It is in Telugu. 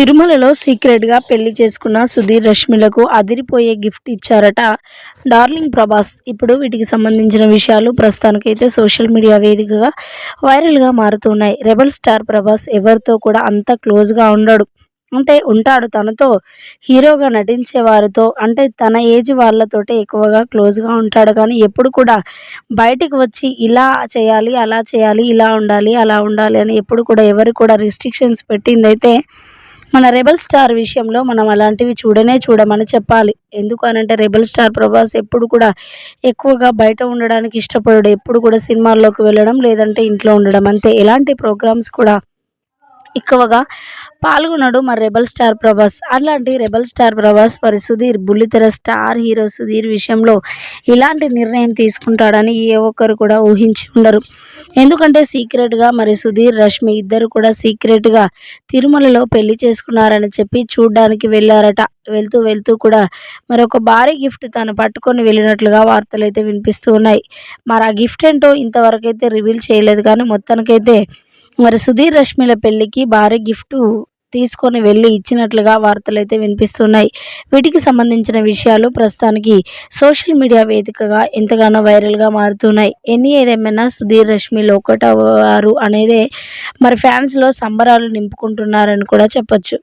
తిరుమలలో సీక్రెట్గా పెళ్ళి చేసుకున్న సుధీర్ రష్మిలకు అదిరిపోయే గిఫ్ట్ ఇచ్చారట. డార్లింగ్ ప్రభాస్ ఇప్పుడు వీటికి సంబంధించిన విషయాలు ప్రస్తుతానికైతే సోషల్ మీడియా వేదికగా వైరల్గా మారుతున్నాయి. రెబల్ స్టార్ ప్రభాస్ ఎవరితో కూడా అంత క్లోజ్గా ఉండడు. అంటే ఉంటాడు తనతో హీరోగా నటించే వారితో అంటే తన ఏజ్ వాళ్ళతోటే ఎక్కువగా క్లోజ్గా ఉంటాడు. కానీ ఎప్పుడు కూడా బయటికి వచ్చి ఇలా చేయాలి అలా చేయాలి ఇలా ఉండాలి అలా ఉండాలి అని ఎప్పుడు కూడా ఎవరు కూడా రిస్ట్రిక్షన్స్ పెట్టిందైతే మన రెబల్ స్టార్ విషయంలో మనం అలాంటివి చూడనే చూడమని చెప్పాలి. ఎందుకు అనంటే రెబల్ స్టార్ ప్రభాస్ ఎప్పుడు కూడా ఎక్కువగా బయట ఉండడానికి ఇష్టపడడు. ఎప్పుడు కూడా సినిమాల్లోకి వెళ్ళడం లేదంటే ఇంట్లో ఉండడం అంతే. ఎలాంటి ప్రోగ్రామ్స్ కూడా ఎక్కువగా పాల్గొన్నాడు మరి రెబల్ స్టార్ ప్రభాస్. అలాంటి రెబల్ స్టార్ ప్రభాస్ మరి సుధీర్ బుల్లితెర స్టార్ హీరో సుధీర్ విషయంలో ఇలాంటి నిర్ణయం తీసుకుంటాడని ఏ ఒక్కరు కూడా ఊహించి ఉండరు. ఎందుకంటే సీక్రెట్గా మరి సుధీర్ రష్మి ఇద్దరు కూడా సీక్రెట్గా తిరుమలలో పెళ్ళి చేసుకున్నారని చెప్పి చూడ్డానికి వెళ్ళారట. వెళ్తూ వెళ్తూ కూడా మరి ఒక భారీ గిఫ్ట్ తను పట్టుకొని వెళ్ళినట్లుగా వార్తలు అయితే వినిపిస్తూ ఉన్నాయి. మరి ఆ గిఫ్ట్ ఏంటో ఇంతవరకు అయితే రివీల్ చేయలేదు కానీ మొత్తానికైతే మరి సుధీర్ రష్మిల పెళ్ళికి భారీ గిఫ్ట్ తీసుకొని వెళ్ళి ఇచ్చినట్లుగా వార్తలు అయితే వినిపిస్తున్నాయి. వీటికి సంబంధించిన విషయాలు ప్రస్తుతానికి సోషల్ మీడియా వేదికగా ఎంతగానో వైరల్గా మారుతున్నాయి. ఎన్ని ఏదేమైనా సుధీర్ రష్మిలు ఒకటవారు అనేదే మరి ఫ్యాన్స్లో సంబరాలు నింపుకుంటున్నారని కూడా చెప్పొచ్చు.